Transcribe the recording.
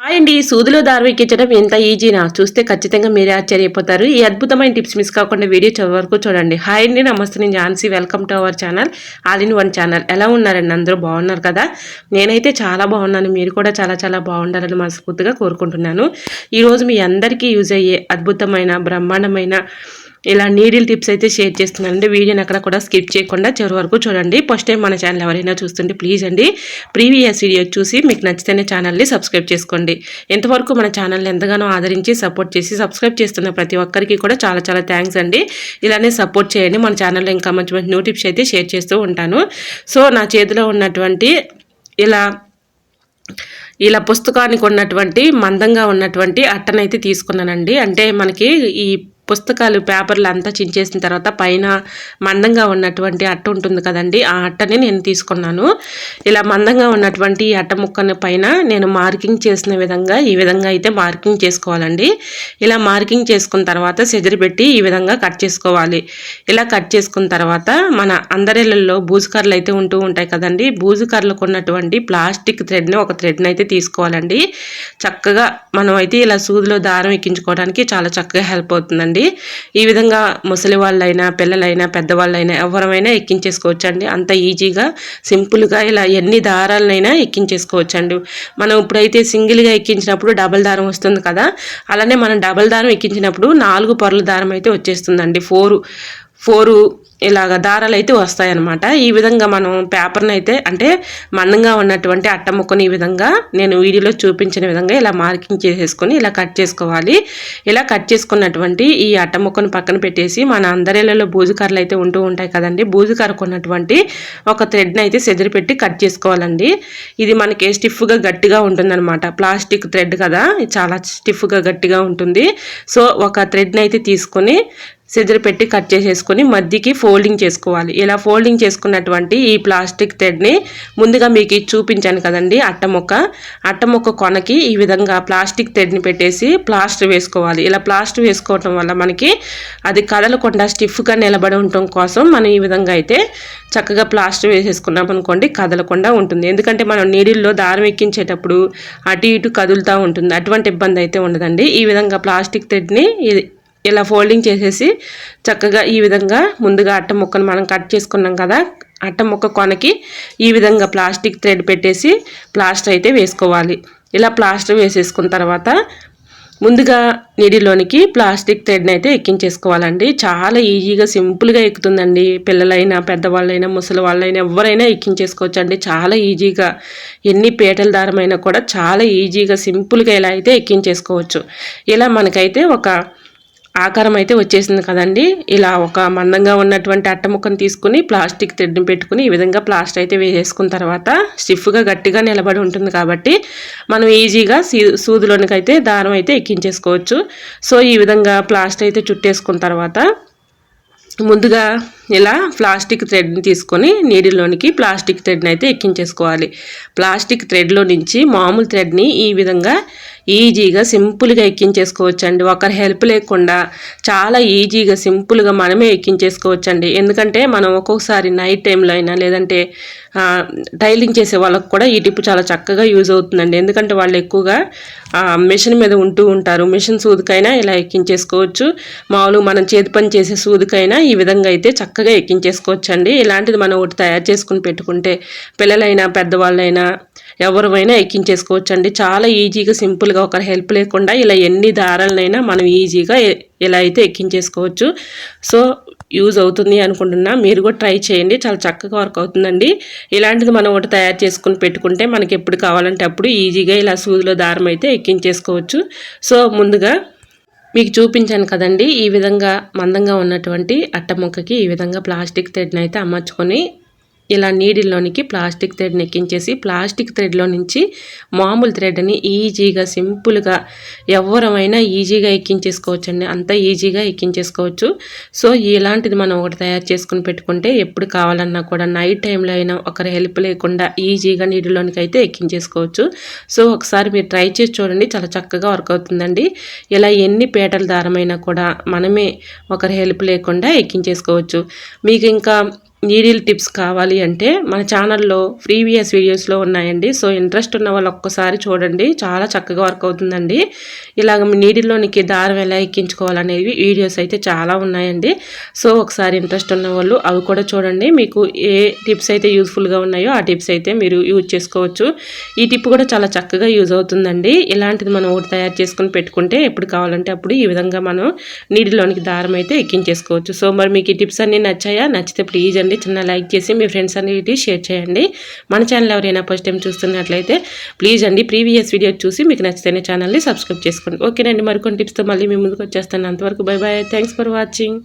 Hi అండి సూదిలో దారం ఎక్కించడం ఎంత ఈజీనా? చూస్తే ఖచ్చితంగా మీరే ఆశ్చర్యపోతారు. ఈ అద్భుతమైన టిప్స్ మిస్ కాకుండా వీడియో చివరి వరకు చూడండి. హాయ్ అండి నమస్తే. నేను Jhansi. Welcome to our channel all in one channel. ఎలా ఉన్నారండి? అందరూ బాగున్నారు కదా? నేనైతే చాలా బాగున్నాను. మీరు కూడా చాలా చాలా బాగుండాలని మనస్ఫూర్తిగా కోరుకుంటున్నాను. ఈరోజు మీ అందరికీ యూజ్ అయ్యే అద్భుతమైన బ్రహ్మాండమైన ఇలా నీడిల్ టిప్స్ అయితే షేర్ చేస్తున్నానండి వీడియోని అక్కడ కూడా స్కిప్ చేయకుండా చివరి వరకు చూడండి. ఫస్ట్ టైం మన ఛానల్ ఎవరైనా చూస్తుంటే ప్లీజ్ అండి ప్రీవియస్ వీడియో చూసి మీకు నచ్చితేనే ఛానల్ని సబ్స్క్రైబ్ చేసుకోండి. ఇంతవరకు మన ఛానల్ని ఎంతగానో ఆదరించి సపోర్ట్ చేసి సబ్స్క్రైబ్ చేస్తున్న ప్రతి ఒక్కరికి కూడా చాలా చాలా థ్యాంక్స్ అండి. ఇలానే సపోర్ట్ చేయండి. మన ఛానల్లో ఇంకా మంచి మంచి న్యూ టిప్స్ అయితే షేర్ చేస్తూ ఉంటాను. సో నా చేతిలో ఉన్నటువంటి ఇలా ఇలా పుస్తకానికి ఉన్నటువంటి మందంగా ఉన్నటువంటి అట్టనైతే తీసుకున్నానండి. అంటే మనకి ఈ పుస్తకాలు పేపర్లు అంతా చించేసిన తర్వాత పైన మందంగా ఉన్నటువంటి అట్ట ఉంటుంది కదండి ఆ అట్టని నేను తీసుకున్నాను. ఇలా మందంగా ఉన్నటువంటి అట్ట ముక్కని పైన నేను మార్కింగ్ చేసిన విధంగా ఈ విధంగా అయితే మార్కింగ్ చేసుకోవాలండి. ఇలా మార్కింగ్ చేసుకున్న తర్వాత సెజరి పెట్టి ఈ విధంగా కట్ చేసుకోవాలి. ఇలా కట్ చేసుకున్న తర్వాత మన అందరిళ్ళల్లో బూజుకర్రలు అయితే ఉంటూ ఉంటాయి కదండి బూజుకర్రలకు ఉన్నటువంటి ప్లాస్టిక్ థ్రెడ్ని ఒక థ్రెడ్ని అయితే తీసుకోవాలండి. చక్కగా మనం అయితే ఇలా సూదిలో దారం ఎక్కించుకోవడానికి చాలా చక్కగా హెల్ప్ అవుతుందండి. అండి ఈ విధంగా ముసలి వాళ్ళైనా పిల్లలైనా పెద్దవాళ్ళైనా ఎవరమైనా ఎక్కించేసుకోవచ్చండి. అంత ఈజీగా సింపుల్గా ఇలా ఎన్ని దారాలనైనా ఎక్కించేసుకోవచ్చండి. మనం ఇప్పుడైతే సింగిల్గా ఎక్కించినప్పుడు డబల్ దారం వస్తుంది కదా అలానే మనం డబల్ దారం ఎక్కించినప్పుడు నాలుగు పొరల దారం అయితే వచ్చేస్తుందండి. ఫోరు ఫోరు ఇలాగ దారాలు అయితే వస్తాయన్నమాట. ఈ విధంగా మనం పేపర్ని అయితే అంటే మందంగా ఉన్నటువంటి అట్ట ముక్కని ఈ విధంగా నేను వీడియోలో చూపించిన విధంగా ఇలా మార్కింగ్ చేసేసుకొని ఇలా కట్ చేసుకోవాలి. ఇలా కట్ చేసుకున్నటువంటి ఈ అట్ట ముక్కను పక్కన పెట్టేసి మన అందరిలలో బూజుకర్రలు అయితే ఉంటూ ఉంటాయి కదండి. బూజుకర్రకు ఉన్నటువంటి ఒక థ్రెడ్ని అయితే సెదిరి పెట్టి కట్ చేసుకోవాలండి. ఇది మనకి స్టిఫ్గా గట్టిగా ఉంటుందన్నమాట. ప్లాస్టిక్ థ్రెడ్ కదా చాలా స్టిఫ్గా గట్టిగా ఉంటుంది. సో ఒక థ్రెడ్ని అయితే తీసుకొని సిజర్ పెట్టి కట్ చేసేసుకొని మధ్యకి ఫోల్డింగ్ చేసుకోవాలి. ఇలా ఫోల్డింగ్ చేసుకున్నటువంటి ఈ ప్లాస్టిక్ థ్రెడ్ని ముందుగా మీకు చూపించాను కదండి అట్ట మొక్క. అట్ట మొక్క కొనకి ఈ విధంగా ప్లాస్టిక్ థ్రెడ్ని పెట్టేసి ప్లాస్టర్ వేసుకోవాలి. ఇలా ప్లాస్టర్ వేసుకోవటం వల్ల మనకి అది కదలకుండా స్టిఫ్గా నిలబడి ఉండటం కోసం మనం ఈ విధంగా అయితే చక్కగా ప్లాస్టర్ వేసేసుకున్నాం అనుకోండి కదలకుండా ఉంటుంది. ఎందుకంటే మనం నీడిల్లో దారం ఎక్కించేటప్పుడు అటు ఇటు కదులుతూ ఉంటుంది. అటువంటి ఇబ్బంది అయితే ఉండదండి. ఈ విధంగా ప్లాస్టిక్ థ్రెడ్ని ఇలా ఫోల్డింగ్ చేసేసి చక్కగా ఈ విధంగా ముందుగా అట్ట ముక్కను మనం కట్ చేసుకున్నాం కదా అట్ట ముక్క కొనకి ఈ విధంగా ప్లాస్టిక్ థ్రెడ్ పెట్టేసి ప్లాస్టర్ అయితే వేసుకోవాలి. ఇలా ప్లాస్టర్ వేసేసుకున్న తర్వాత ముందుగా నీడిలోనికి ప్లాస్టిక్ థ్రెడ్ని అయితే ఎక్కించేసుకోవాలండి. చాలా ఈజీగా సింపుల్గా ఎక్కుతుందండి. పిల్లలైనా పెద్దవాళ్ళైనా ముసలి వాళ్ళైనా ఎవరైనా ఎక్కించేసుకోవచ్చు అండి చాలా ఈజీగా ఎన్ని పీటల దారమైనా కూడా చాలా ఈజీగా సింపుల్గా ఇలా అయితే ఎక్కించేసుకోవచ్చు. ఇలా మనకైతే ఒక ఆకారం అయితే వచ్చేసింది కదండి. ఇలా ఒక మందంగా ఉన్నటువంటి అట్ట ముక్కను తీసుకుని ప్లాస్టిక్ థ్రెడ్ని పెట్టుకుని ఈ విధంగా ప్లాస్టర్ అయితే వేసేసుకున్న తర్వాత స్టిఫ్గా గట్టిగా నిలబడి ఉంటుంది కాబట్టి మనం ఈజీగా సీ సూదిలోనికైతే దారం అయితే ఎక్కించేసుకోవచ్చు. సో ఈ విధంగా ప్లాస్టర్ అయితే చుట్టేసుకున్న తర్వాత ముందుగా ఇలా ప్లాస్టిక్ థ్రెడ్ని తీసుకొని నీటిలోనికి ప్లాస్టిక్ థ్రెడ్ని అయితే ఎక్కించేసుకోవాలి. ప్లాస్టిక్ థ్రెడ్లో నుంచి మామూలు థ్రెడ్ని ఈ విధంగా ఈజీగా సింపుల్గా ఎక్కించేసుకోవచ్చండి. ఒకరి హెల్ప్ లేకుండా చాలా ఈజీగా సింపుల్గా మనమే ఎక్కించేసుకోవచ్చండి. ఎందుకంటే మనం ఒక్కొక్కసారి నైట్ టైంలో అయినా లేదంటే టైలింగ్ చేసే వాళ్ళకు కూడా ఈ టిప్ చాలా చక్కగా యూజ్ అవుతుందండి. ఎందుకంటే వాళ్ళు ఎక్కువగా మిషన్ మీద ఉంటూ ఉంటారు. మిషన్ సూదికైనా ఇలా ఎక్కించేసుకోవచ్చు. మామూలుగా మనం చేతి పని చేసే సూదికైనా ఈ విధంగా అయితే చక్కగా ఎక్కించేసుకోవచ్చు అండి ఇలాంటిది మనం ఒకటి తయారు చేసుకుని పెట్టుకుంటే పిల్లలైనా పెద్దవాళ్ళైనా ఎవరివైనా ఎక్కించేసుకోవచ్చు అండి చాలా ఈజీగా సింపుల్గా ఒకరి హెల్ప్ లేకుండా ఇలా ఎన్ని దారాలనైనా మనం ఈజీగా ఇలా అయితే ఎక్కించేసుకోవచ్చు. సో యూజ్ అవుతుంది అనుకుంటున్నా. మీరు కూడా ట్రై చేయండి. చాలా చక్కగా వర్క్ అవుతుందండి. ఇలాంటిది మనం ఒకటి తయారు చేసుకుని పెట్టుకుంటే మనకి ఎప్పుడు కావాలంటే అప్పుడు ఈజీగా ఇలా సూదిలో దారం అయితే ఎక్కించేసుకోవచ్చు. సో ముందుగా మీకు చూపించాను కదండి. ఈ విధంగా మందంగా ఉన్నటువంటి అట్ట ముక్కకి ఈ విధంగా ప్లాస్టిక్ థ్రెడ్ని అయితే అమర్చుకొని ఇలా నీడిల్లోనికి ప్లాస్టిక్ థ్రెడ్ని ఎక్కించేసి ప్లాస్టిక్ థ్రెడ్లో నుంచి మామూలు థ్రెడ్ని ఈజీగా సింపుల్గా ఎవరమైనా ఈజీగా ఎక్కించేసుకోవచ్చండి. అంత ఈజీగా ఎక్కించేసుకోవచ్చు. సో ఇలాంటిది మనం ఒకటి తయారు చేసుకుని పెట్టుకుంటే ఎప్పుడు కావాలన్నా కూడా నైట్ టైంలో అయినా ఒకరి హెల్ప్ లేకుండా ఈజీగా నీటిలోనికి అయితే ఎక్కించేసుకోవచ్చు. సో ఒకసారి మీరు ట్రై చేసి చూడండి. చాలా చక్కగా వర్క్ అవుతుందండి. ఇలా ఎన్ని పేటల దారమైనా కూడా మనమే ఒకరి హెల్ప్ లేకుండా ఎక్కించేసుకోవచ్చు. మీకు ఇంకా నీడిల్ టిప్స్ కావాలి అంటే మన ఛానల్లో ప్రీవియస్ వీడియోస్లో ఉన్నాయండి. సో ఇంట్రెస్ట్ ఉన్న వాళ్ళు ఒక్కసారి చూడండి. చాలా చక్కగా వర్క్ అవుతుందండి. ఇలాగ నీడిల్లోనికి దారం ఎలా ఎక్కించుకోవాలనేవి వీడియోస్ అయితే చాలా ఉన్నాయండి. సో ఒకసారి ఇంట్రెస్ట్ ఉన్న వాళ్ళు అవి కూడా చూడండి. మీకు ఏ టిప్స్ అయితే యూస్ఫుల్గా ఉన్నాయో ఆ టిప్స్ అయితే మీరు యూజ్ చేసుకోవచ్చు. ఈ టిప్ కూడా చాలా చక్కగా యూజ్ అవుతుందండి. ఇలాంటిది మనం ఒకటి తయారు చేసుకుని పెట్టుకుంటే ఎప్పుడు కావాలంటే అప్పుడు ఈ విధంగా మనం నీటిలోనికి దారం అయితే ఎక్కించేసుకోవచ్చు. సో మరి మీకు ఈ టిప్స్ అన్నీ నచ్చాయా? నచ్చితే ప్లీజ్ అండి చిన్న లైక్ చేసి మీ ఫ్రెండ్స్ అనేది షేర్ చేయండి. మన ఛానల్ ఎవరైనా ఫస్ట్ టైం చూస్తున్నట్లయితే ప్లీజ్ అండి ప్రీవియస్ వీడియో చూసి మీకు నచ్చితేనే ఛానల్ని సబ్స్క్రైబ్ చేసుకోండి. ఓకేనండి మరికొన్ని టిప్స్తో మళ్ళీ మీ ముందుకు వచ్చేస్తాను. అంతవరకు bye bye thanks for watching